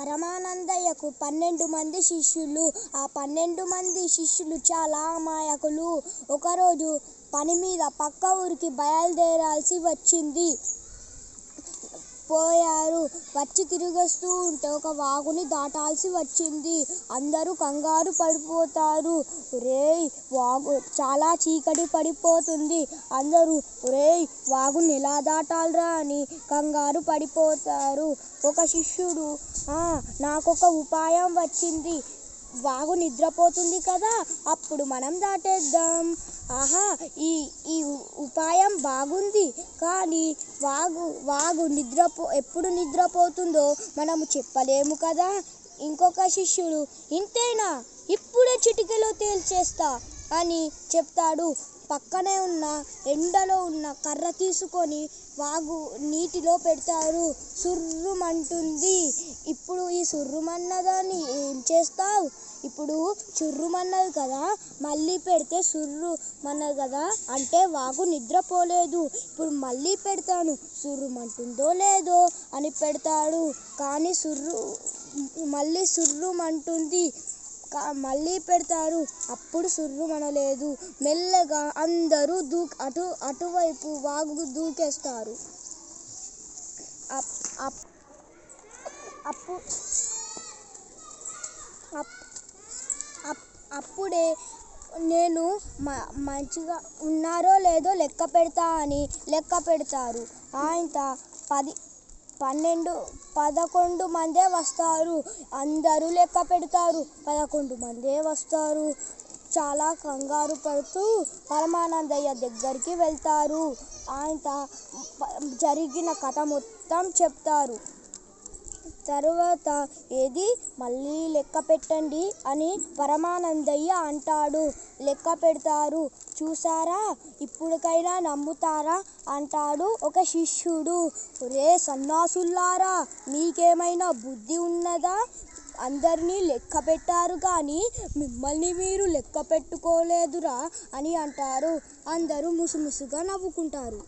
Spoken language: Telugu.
పరమానందయ్యకు పన్నెండు మంది శిష్యులు. ఆ పన్నెండు మంది శిష్యులు చాలా అమాయకులు. ఒకరోజు పని మీద పక్క ఊరికి బయలుదేరాల్సి వచ్చింది. పోయారు. వచ్చి తిరిగొస్తూ ఉంటే ఒక వాగుని దాటాల్సి వచ్చింది. అందరూ కంగారు పడిపోతారు. రేయ్ వాగు చాలా చీకటి పడిపోతుంది. అందరూ రేయ్ వాగుని ఎలా దాటాలరా అని కంగారు పడిపోతారు. ఒక శిష్యుడు "ఆ, నాకొక ఉపాయం వచ్చింది. వాగు నిద్రపోతుంది కదా అప్పుడు మనం దాటేద్దాం. ఆహా ఈ ఈ ఉపాయం బాగుంది కానీ వాగు వాగు నిద్రపో ఎప్పుడు నిద్రపోతుందో మనము చెప్పలేము కదా. ఇంకొక శిష్యుడు ఇంతేనా? ఇప్పుడే చిటికెలో తేల్చేస్తా అని చెప్తాడు. పక్కనే ఉన్న ఎండలో ఉన్న కర్ర తీసుకొని వాగు నీటిలో పెడతారు. సుర్రుమంటుంది. ఇప్పుడు ఈ సుర్రుమన్నదాన్ని ఏం చేస్తావు? ఇప్పుడు చుర్రుమన్నది కదా మళ్ళీ పెడితే సుర్రు మన్నది కదా అంటే వాగు నిద్రపోలేదు. ఇప్పుడు మళ్ళీ పెడతాను. సుర్రుమంటుందో లేదో అని పెడతాడు. కానీ సుర్రు మళ్ళీ సుర్రుమంటుంది. మళ్ళీ పెడతారు. అప్పుడు సుర్రుమనలేదు మెల్లగా అందరూ దూ అటు అటువైపు వాగు దూకేస్తారు. అప్- అప్- అప్పు అప్- అప్- అప్పుడే నేను మ మంచిగా ఉన్నారో లేదో లెక్క పెడతా అని లెక్క పెడతారు. ఆయన పది పన్నెండు పదకొండు మందే వస్తారు. అందరూ లెక్క పెడతారు. పదకొండు మందే వస్తారు. చాలా కంగారు పడుతూ పరమానందయ్య దగ్గరికి వెళ్తారు. ఆయన జరిగిన కథ మొత్తం చెప్తారు. తరువాత ఏది? మళ్ళీ లెక్క పెట్టండి అని పరమానందయ్య అంటాడు. లెక్క పెడతారు. చూసారా ఇప్పటికైనా నమ్ముతారా? అంటాడు ఒక శిష్యుడు. రే సన్నాసుల్లారా మీకేమైనా బుద్ధి ఉన్నదా? అందరినీ లెక్క పెట్టారు కానీ మిమ్మల్ని మీరు లెక్క పెట్టుకోలేదురా అని అంటారు. అందరూ ముసుముసుగా నవ్వుకుంటారు.